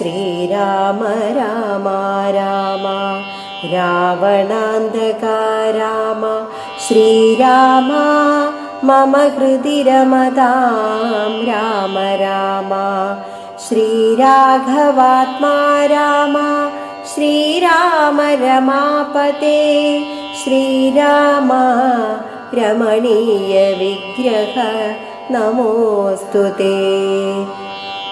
ശ്രീരാമ രാമ രാമ രാവണാന്തക രാമ ശ്രീരാമ മമ ഹൃദി രമതാം രാമ രാമ ശ്രീരാഘവാത്മാ രാമ ശ്രീരാമ രമാപതേ ശ്രീരാമ രമണീയ വിഗ്രഹ നമോസ്തു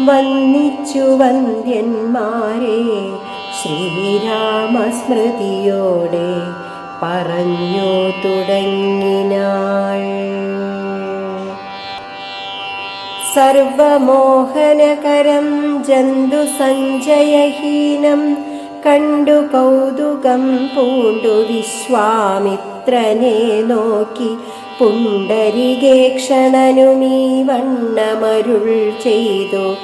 വന്നിച്ചു വന്ദ്യന്മാരെ ശ്രീരാമസ്മൃതിയോടെ പറഞ്ഞു തുടങ്ങിനാൾ. സർവമോഹനകരം ജന്തു സഞ്ജയഹീനം കണ്ടു കൗതുകം പൂണ്ടു വിശ്വാമിത്രനെ നോക്കി പുണ്ടരികേക്ഷണനുമീ വണ്ണമരുൾ ചെയ്തു.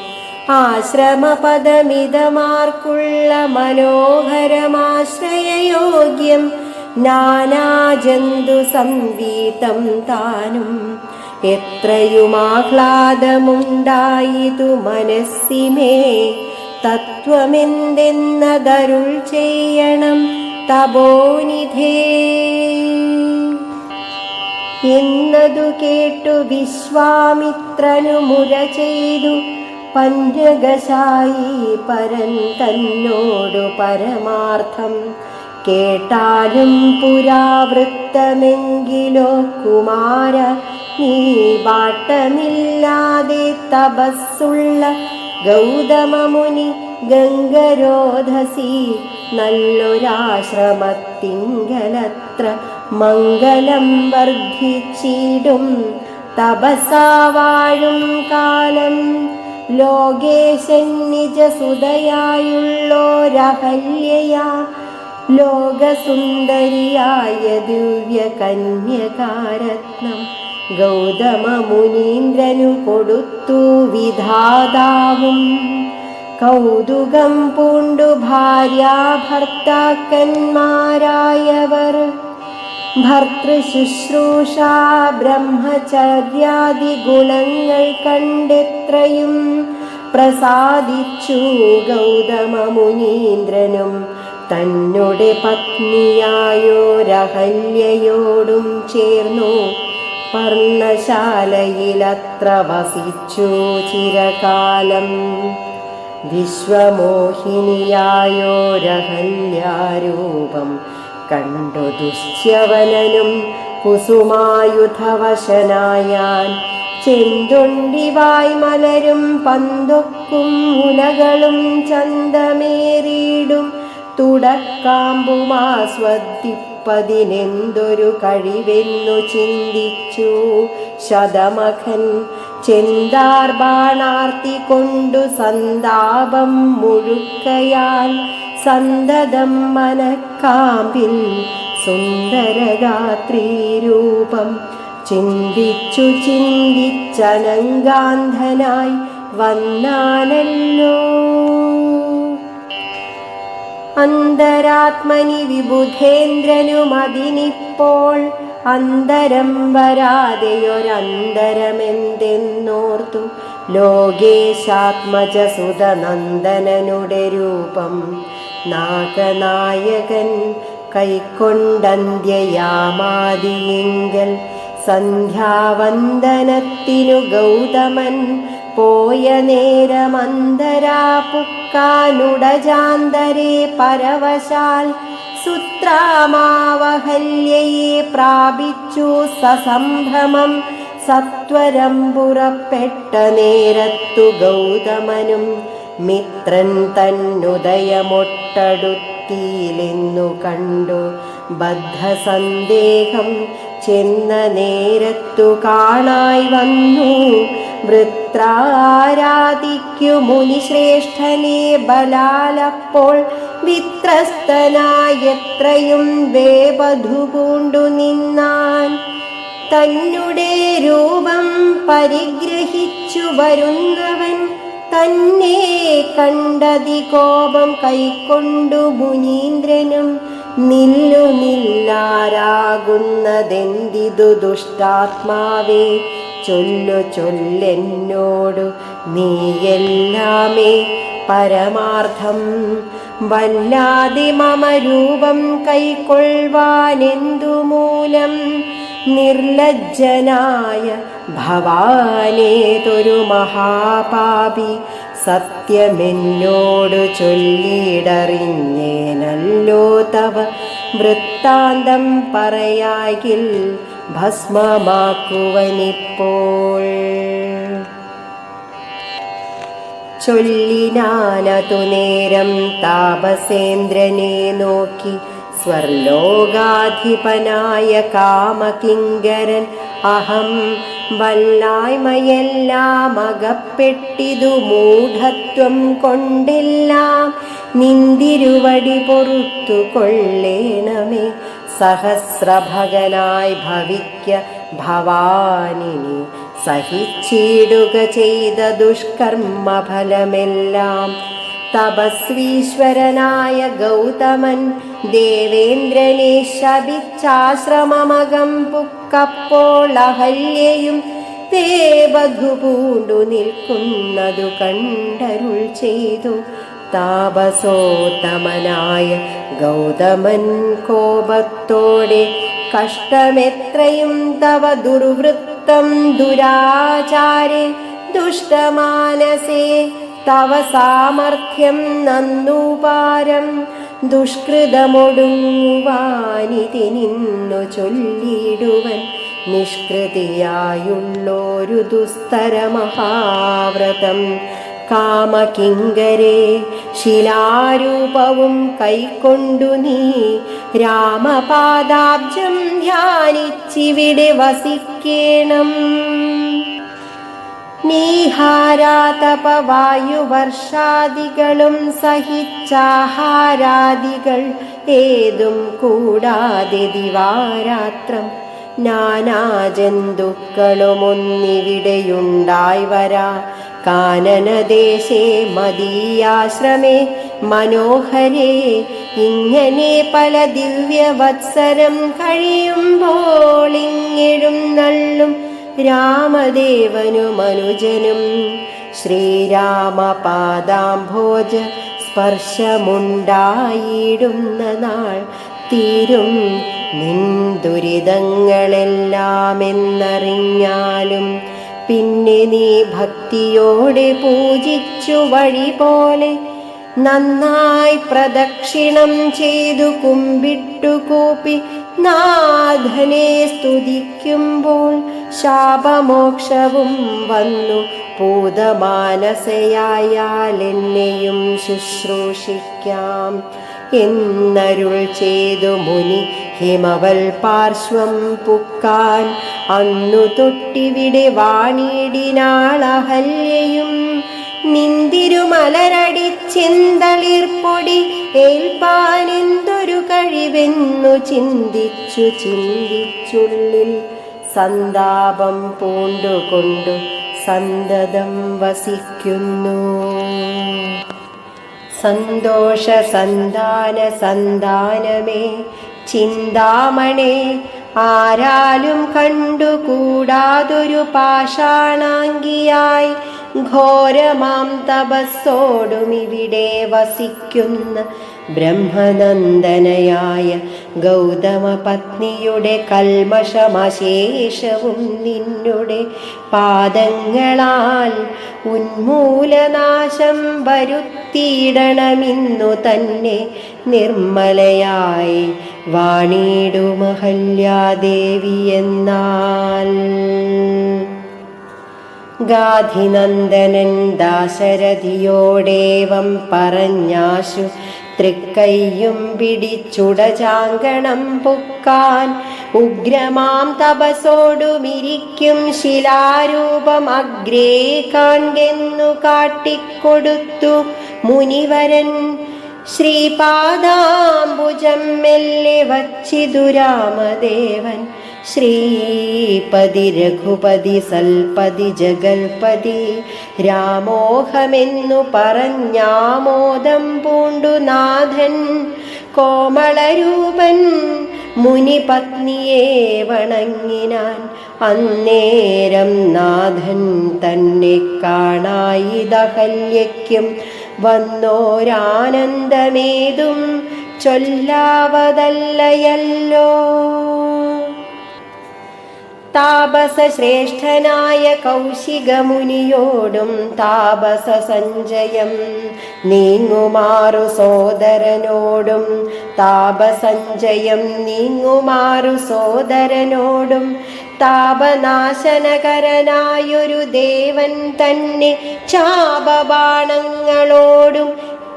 ആശ്രമപദമിതമാർക്കുള്ള മനോഹരമാശ്രയയോഗ്യം നാനാജന്തു സംവീതം താനും. എത്രയുമാഹ്ലാദമുണ്ടായിതു മനസ്സിമേ. തത്വമെന്തെന്നതരുൾ ചെയ്യണം തപോനിധേ. എന്നതു കേട്ടു വിശ്വാമിത്രനു മുര ചെയ്തു. പഞ്ചകശായി പരൻ തന്നോടു പരമാർത്ഥം. കേട്ടാലും പുരാവൃത്തമെങ്കിലോ കുമാര നീ വാട്ടമില്ലാതെ തപസ്സുള്ള ഗൗതമമുനി ഗംഗരോധസി നല്ലൊരാശ്രമത്തിങ്കലത്ര മംഗലം വർദ്ധിച്ചിടും. തപസാവാഴും കാലം ലോകേശൻ നിജസുതയായുള്ളോരഹല്യയാ ലോകസുന്ദരിയായ ദിവ്യ കന്യകാരത്നം ഗൗതമ മുനീന്ദ്രനു കൊടുത്തു വിധാതാവും. കൗതുകം പൂണ്ടു ഭാര്യ ഭർത്താക്കന്മാരായവർ. ഭർത്തൃശുശ്രൂഷ ബ്രഹ്മചര്യാദി ഗുണങ്ങൾ കണ്ടെത്രയും പ്രസാദിച്ചു ഗൗതമ മുനീന്ദ്രനും തന്നുടെ പത്നിയായോരഹല്യയോടും ചേർന്നു പർണശാലയിലത്ര വസിച്ചു ചിരകാലം. വിശ്വമോഹിനിയായോരഹല്യാരൂപം കണ്ടു ദുശ്യവനനും കുസുമായുധവശനായാൻ. ചെന്തുണ്ടിവായ് മലരും പന്തൊക്കും മുലകളും ചന്തമേറിയിടും. തുടക്കാമ്പുമാസ്വദിപ്പതിനെന്തൊരു കഴിവെന്നു ചിന്തിച്ചു ശതമഖൻ ചെന്താർ ബാണാർത്തി കൊണ്ടു സന്താപം മുഴുക്കയാൽ സന്തതം മനക്കാമ്പിൽ സുന്ദരഗാത്രീരൂപം ചിന്തിച്ചു ചിന്തിച്ചനങ്കാന്ധനായി വന്നാനല്ലോ അന്തരാത്മനി വിബുധേന്ദ്രനുമതിനിപ്പോൾ അന്തരം വരാതെയൊരന്തരമെന്തെന്നോർത്തു. ലോകേശാത്മജസുതനന്ദനുടെ രൂപം. നാഗനായകൻ കൈക്കൊണ്ടന്ത്യയാമാദിയെങ്കൽ സന്ധ്യാവന്ദനത്തിനു ഗൗതമൻ പോയ നേരമന്തരാ പുക്കാനുടജാന്തരേ പരവശാൽ സുത്രാമാവഹല്യയെ പ്രാപിച്ചു സസംഭ്രമം. സത്വരം പുറപ്പെട്ട നേരത്തു ഗൗതമനും മിത്രൻ തന്നുദയമൊട്ടടുത്തിയിലെന്നു കണ്ടു. ബദ്ധസന്ദേഹം ചെന്ന നേരത്തു കാണായി വന്നു. വൃത്രാരാധിക്കു മുനിശ്രേഷ്ഠനെ ബലാലപ്പോൾ വിത്രസ്തനായി ദേവധുപൂണ്ടു നിന്നാൽ തന്നുടെ നിന്നാൻ തന്നെ രൂപം പരിഗ്രഹിച്ചു വരുന്നവൻ തന്നെ കണ്ടതി കോപം കൈക്കൊണ്ടു മുനീന്ദ്രനും നില്ലു നില്ലാരാകുന്നതെന്തിതു ദുഷ്ടാത്മാവേ? ചൊല്ലു ചൊല്ലെന്നോടു നീയെല്ലാമേ പരമാർത്ഥം വല്ലാതെ മമ രൂപം കൈക്കൊള്ളുവാനെന്തു മൂലം? നിർലജ്ജനായ ഭവാനേതൊരു മഹാപാപി സത്യമെന്നോടു ചൊല്ലിയിടറിഞ്ഞേനല്ലോ തവ. വൃത്താന്തം പറയാകിൽ ഭസ്മമാക്കുവനിപ്പോൾ. ചൊല്ലിനാനതു നേരം താപസേന്ദ്രനെ നോക്കി സ്വർലോകാധിപനായ കാമകിങ്കരൻ അഹം വല്ലായ്മയെല്ലാം അകപ്പെട്ടിതു മൂഢത്വം കൊണ്ടെല്ലാം നിന്തിരുവടി പൊറുത്തു കൊള്ളേണമേ സഹസ്രഭകനായി ഭവിക്ക ഭവാനിനി സഹിച്ചിടുക ചെയ്ത ദുഷ്കർമ്മഫലമെല്ലാം. തപസ്വീശ്വരനായ ഗൗതമൻ ദേവേന്ദ്രനെ ശപിച്ചാശ്രമമകം പുക്കപ്പോൾ അഹല്യയും ദേവധു പൂണ്ടു നിൽക്കുന്നതു കണ്ടരുൾ ചെയ്തു. താപസോത്തമനായ ഗൗതമൻ കോപത്തോടെ കഷ്ടമെത്രയും തവ ദുർവൃത്തം ദുരാചാരെ ദുഷ്ടമാനസെ തവ സാമർഥ്യം നന്നുപാരം ദുഷ്കൃതമൊടുങ്ങുവാനിതി നിന്നു ചൊല്ലിടുവൻ നിഷ്കൃതിയായുള്ളോരു ദുസ്തര മഹാവ്രതം. കാമകിങ്കരെ ശിലാരൂപവും കൈക്കൊണ്ടു നീ. രാമപാദാബ്ജം ധ്യാനിച്ചിവിടെ വസിക്കേണം. നീഹാരാതപവായുവർഷാദികളും സഹിച്ചാഹാരാദികൾ ഏതും കൂടാതെ ദിവാരാത്രം നാനാജന്തുക്കളുമൊന്നിവിടെയുണ്ടായി വരാ. കാനനദേശേ മദീയാശ്രമേ മനോഹരേ ഇങ്ങനെ പല ദിവ്യവത്സരം കഴിയുമ്പോൾ ഇങ്ങിടും നള്ളും രാമദേവനും അനുജനും ശ്രീരാമപാദാംഭോജ സ്പർശമുണ്ടായിടുന്ന നാൾ തീരും. നിൻ ദുരിതങ്ങളെല്ലാം എന്നറിഞ്ഞാലും പിന്നെ നീ ഭക്തിയോടെ പൂജിച്ചു വഴി പോലെ നന്നായി പ്രദക്ഷിണം ചെയ്തു കുമ്പിട്ടു കൂപ്പി നാഥനെ സ്തുതിക്കുമ്പോൾ ശാപമോക്ഷവും വന്നു. പൂതമാനസയായാൽ എന്നെയും ശുശ്രൂഷിക്കാം. എന്നരുൾ ചെയ്തു മുനി ഹിമവൽ പാർശ്വം പുക്കാൻ. അന്നു തൊട്ടിവിടെ വാണിടിനാളഹല്യയും ഏൽപ്പാൻ ഏൽപ്പാനെന്തൊരു കഴിവെന്നു ചിന്തിച്ചു ചിന്തിച്ചുള്ളിൽ സന്താപം പൂണ്ടുകൊണ്ടു സന്തതം വസിക്കുന്നു. സന്തോഷ സന്താന സന്താനമേ ചിന്താമണേ ആരാലും കണ്ടുകൂടാതൊരു പാഷാണാങ്കിയായി ഘോരമാം തപസ്സോടും ഇവിടെ വസിക്കുന്ന ബ്രഹ്മനന്ദനയായ ഗൗതമ പത്നിയുടെ കൽമഷമശേഷവും നിന്നുടെ പാദങ്ങളാൽ ഉന്മൂലനാശം വരുത്തിയിടണമിന്നു തന്നെ നിർമ്മലയായി വാണിടുമഹല്യാദേവി എന്നാൽ. ഗാധിനന്ദനൻ ദാശരഥിയോടേവം പറഞ്ഞാശു തൃക്കൈയും പിടിച്ചുടചാങ്കണം പൊക്കാൻ. ഉഗ്രമാം തപസോടുമിരിക്കും ശിലാരൂപം അഗ്രേ കാണ്ടെന്നു കാട്ടിക്കൊടുത്തു. മുനിവരൻ ശ്രീപാദാംബുജം മെല്ലെ വച്ചിതു രാമദേവൻ. ശ്രീപതി രഘുപതി സൽപതി ജഗൽപതി രാമോഹമെന്നു പറഞ്ഞാമോദം പൂണ്ടു നാഥൻ കോമളരൂപൻ മുനിപത്നിയെ വണങ്ങിനാൻ അന്നേരം നാഥൻ തന്നെ കാണായി ദഹല്യയ്ക്കും വന്നോരാനന്ദമേതും ചൊല്ലാവതല്ലയല്ലോ. താപസശ്രേഷ്ഠനായ കൗശികമുനിയോടും താപസ സഞ്ജയം നീങ്ങുമാറു സോദരനോടും താപസഞ്ജയം നീങ്ങുമാറു സോദരനോടും താപനാശനകരനായൊരു ദേവൻ തന്നെ ചാപബാണങ്ങളോടും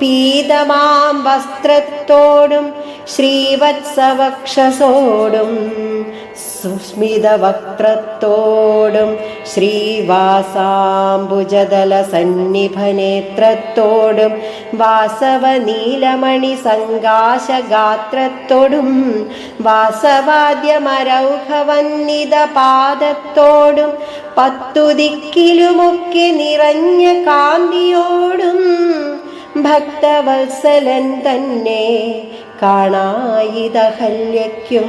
പീതമാം വസ്ത്രത്തോടും ശ്രീവത്സവക്ഷസോടും സുസ്മിതവക്ത്രത്തോടും ശ്രീവാസാംബുജദല സന്നിഭനേത്രത്തോടും വാസവനീലമണി സങ്കാശഗാത്രത്തോടും വാസവാദ്യമരൗഘവന്നിത പാദത്തോടും പത്തു ദിക്കിലുമൊക്കെ നിറഞ്ഞ കാന്തിയോടും ഭക്തവത്സലൻ തന്നെ കാണായി ദഹല്യയ്ക്കും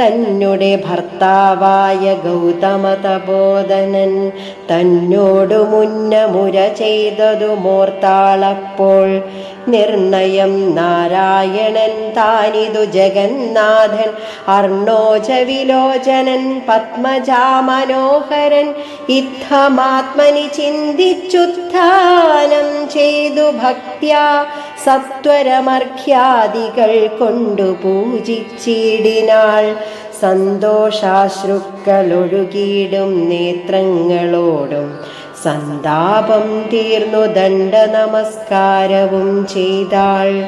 തന്നെ ഭർത്താവായ ഗൗതമ തപോധനൻ തന്നോടു മുന്നമുര ചെയ്തതു മോർത്താളപ്പോൾ. നിർണയം നാരായണൻ താനിതു ജഗന്നാഥൻ അർണോജ വിലോചനൻ പത്മജാമനോഹരൻ ഇത്തമാത്മനി ചിന്തിച്ചുത്ഥാനം ചെയ്തു ഭക്ത്യാ സത്വരമർഘ്യാദികൾ കൊണ്ടു പൂജിച്ചിടിനാൾ സന്തോഷാശ്രുക്കളൊഴുകിയിടും നേത്രങ്ങളോടും. സന്താപം തീർന്നു ദണ്ഡ നമസ്കാരവും ചെയ്താൾ.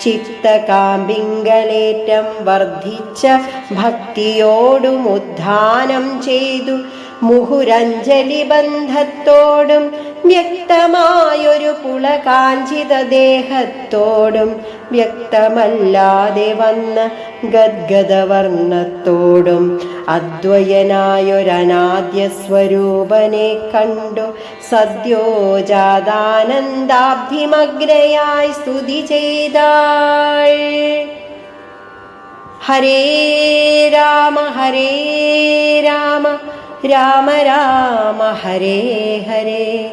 ചിത്തകാമ്പിങ്കലേറ്റം വർദ്ധിച്ച ഭക്തിയോടും ഉദ്ധാനം ചെയ്തു. മുഹുരഞ്ജലി ബന്ധത്തോടും വ്യക്തമായൊരു പുളകാഞ്ചിത ദേഹത്തോടും വ്യക്തമല്ലാതെ വന്ന ഗദ്ഗദവർണത്തോടും അദ്വയനായൊരനാദ്യ സ്വരൂപനെ കണ്ടു സദ്യോജാതാനന്ദാബ്ധിമഗ്രയായി സ്തുതി ചെയ്താൾ. ഹരേ രാമ ഹരേ രാമ രാമ രാമ ഹരേ ഹരേ.